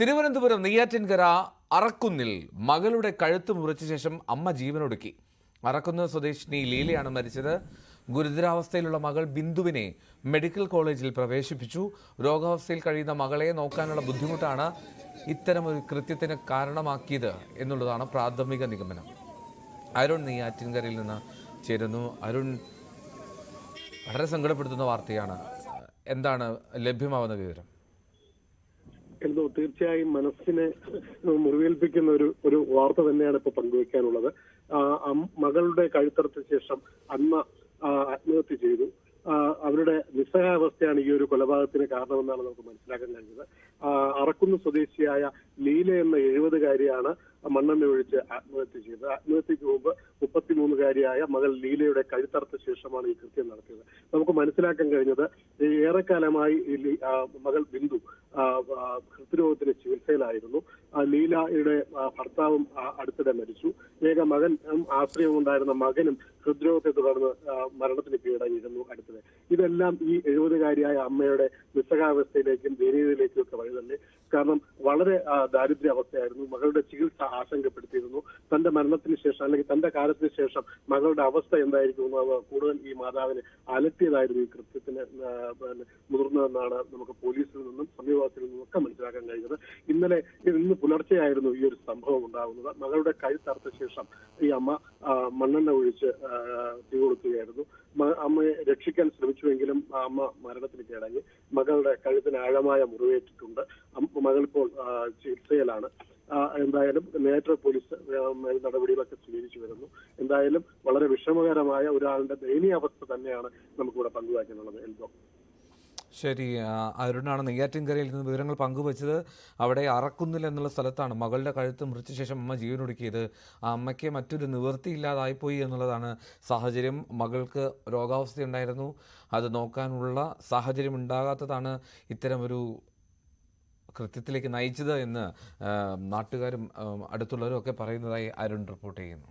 തിരുവനന്തപുരം നെയ്യാറ്റിൻകര അറക്കുന്നിൽ മകളുടെ കഴുത്ത് മുറിച്ച ശേഷം അമ്മ ജീവനൊടുക്കി. അറക്കുന്ന സ്വദേശിനി ലീലയാണ് മരിച്ചത്. ഗുരുതരാവസ്ഥയിലുള്ള മകൾ ബിന്ദുവിനെ മെഡിക്കൽ കോളേജിൽ പ്രവേശിപ്പിച്ചു. രോഗാവസ്ഥയിൽ കഴിയുന്ന മകളെ നോക്കാനുള്ള ബുദ്ധിമുട്ടാണ് ഇത്തരമൊരു കൃത്യത്തിന് കാരണമാക്കിയത് എന്നുള്ളതാണ് പ്രാഥമിക നിഗമനം. അരുൺ നെയ്യാറ്റിൻകരയിൽ നിന്ന് ചേരുന്നു. അരുൺ വളരെ സങ്കടപ്പെടുത്തുന്ന വാർത്തയാണ്. എന്താണ് ലഭ്യമാവുന്ന വിവരം? എന്തോ തീർച്ചയായും മനസ്സിനെ മുറിവേൽപ്പിക്കുന്ന ഒരു ഒരു വാർത്ത തന്നെയാണ് ഇപ്പൊ പങ്കുവെക്കാനുള്ളത്. മകളുടെ കഴുത്തറച്ച ശേഷം അമ്മ ആത്മഹത്യ ചെയ്തു. അവരുടെ നിസ്സഹായാവസ്ഥയാണ് ഈ ഒരു കൊലപാതകത്തിന് കാരണമെന്നാണ് നമുക്ക് മനസ്സിലാക്കാൻ കഴിഞ്ഞത്. ആ, അറക്കുന്ന് സ്വദേശിയായ ലീല എന്ന എഴുപതുകാരിയാണ് മണ്ണെണ്ണ ഒഴിച്ച് ആത്മഹത്യ ചെയ്തത്. ആത്മഹത്യക്ക് മുമ്പ് മുപ്പത്തിമൂന്നുകാരിയായ മകൾ ലീലയുടെ കഴുത്തറുത്ത ശേഷമാണ് ഈ കൃത്യം നടത്തിയത്. നമുക്ക് മനസ്സിലാക്കാൻ കഴിഞ്ഞത് ഏറെക്കാലമായി മകൾ ബിന്ദു ഹൃദ്രോഗത്തിന് ചികിത്സയിലായിരുന്നു. ലീലയുടെ ഭർത്താവും അടുത്തിടെ മരിച്ചു. ഏക മകൻ ആശ്രയം ആശ്രയമുണ്ടായിരുന്ന മകനും ഹൃദ്രോഗത്തെ തുടർന്ന് മരണത്തിന് കീഴടങ്ങിയിരുന്നു അടുത്തിടെ. ഇതെല്ലാം ഈ എഴുപതുകാരിയായ അമ്മയുടെ നിസ്സഹാവസ്ഥയിലേക്കും ദയനീയതയിലേക്കും ഒക്കെ വഴിതള്ളി. കാരണം വളരെ ദാരിദ്ര്യാവസ്ഥയായിരുന്നു. മകളുടെ ചികിത്സ ആശങ്കപ്പെടുത്തിയിരുന്നു. തന്റെ മരണത്തിന് ശേഷം അല്ലെങ്കിൽ തന്റെ കാലത്തിന് ശേഷം മകളുടെ അവസ്ഥ എന്തായിരിക്കും എന്ന് കൂടുതൽ ഈ മാതാവിനെ അലട്ടിയതായിരുന്നു ഈ കൃത്യത്തിന് മുതിർന്നതെന്നാണ് നമുക്ക് പോലീസിൽ നിന്നും സമീപവാസിൽ നിന്നും ഒക്കെ മനസ്സിലാക്കാൻ കഴിഞ്ഞത്. ഇന്നലെ ഇന്ന് പുലർച്ചെയായിരുന്നു ഈ ഒരു സംഭവം ഉണ്ടാകുന്നത്. മകളുടെ കൈ കഴുത്തറുത്ത ശേഷം ഈ അമ്മ മണ്ണെണ്ണ ഒഴിച്ച് തീ കൊടുക്കുകയായിരുന്നു. അമ്മയെ രക്ഷിക്കാൻ ശ്രമിച്ചുവെങ്കിലും അമ്മ മരണത്തിന് കീഴടങ്ങി മകളുടെ കഴുത്തിന് ആഴമായ മുറിവേറ്റിട്ടുണ്ട്. മകളിപ്പോൾ ചികിത്സയിലാണ്. എന്തായാലും നേരത്തെ പോലീസ് നടപടികളൊക്കെ സ്വീകരിച്ചു വരുന്നു. എന്തായാലും വളരെ വിഷമകരമായ ഒരാളുടെ ദയനീയ അവസ്ഥ തന്നെയാണ് നമുക്കിവിടെ പങ്കുവയ്ക്കാനുള്ളത്. എൽദോ. ശരി അരുണാണ് നെയ്യാറ്റിൻകരയിൽ നിന്ന് വിവരങ്ങൾ പങ്കുവച്ചത്. അവിടെ അറക്കുന്നിൽ എന്നുള്ള സ്ഥലത്താണ് മകളുടെ കഴുത്ത് മുറിച്ച ശേഷം അമ്മ ജീവനൊടുക്കിയത് ആ അമ്മയ്ക്ക് മറ്റൊരു നിവൃത്തിയില്ലാതായിപ്പോയി എന്നുള്ളതാണ് സാഹചര്യം. മകൾക്ക് രോഗാവസ്ഥയുണ്ടായിരുന്നു. അത് നോക്കാനുള്ള സാഹചര്യം ഉണ്ടാകാത്തതാണ് ഇത്തരമൊരു കൃത്യത്തിലേക്ക് നയിച്ചത് എന്ന് നാട്ടുകാരും അടുത്തുള്ളവരും ഒക്കെ പറയുന്നതായി അരുൺ റിപ്പോർട്ട് ചെയ്യുന്നു.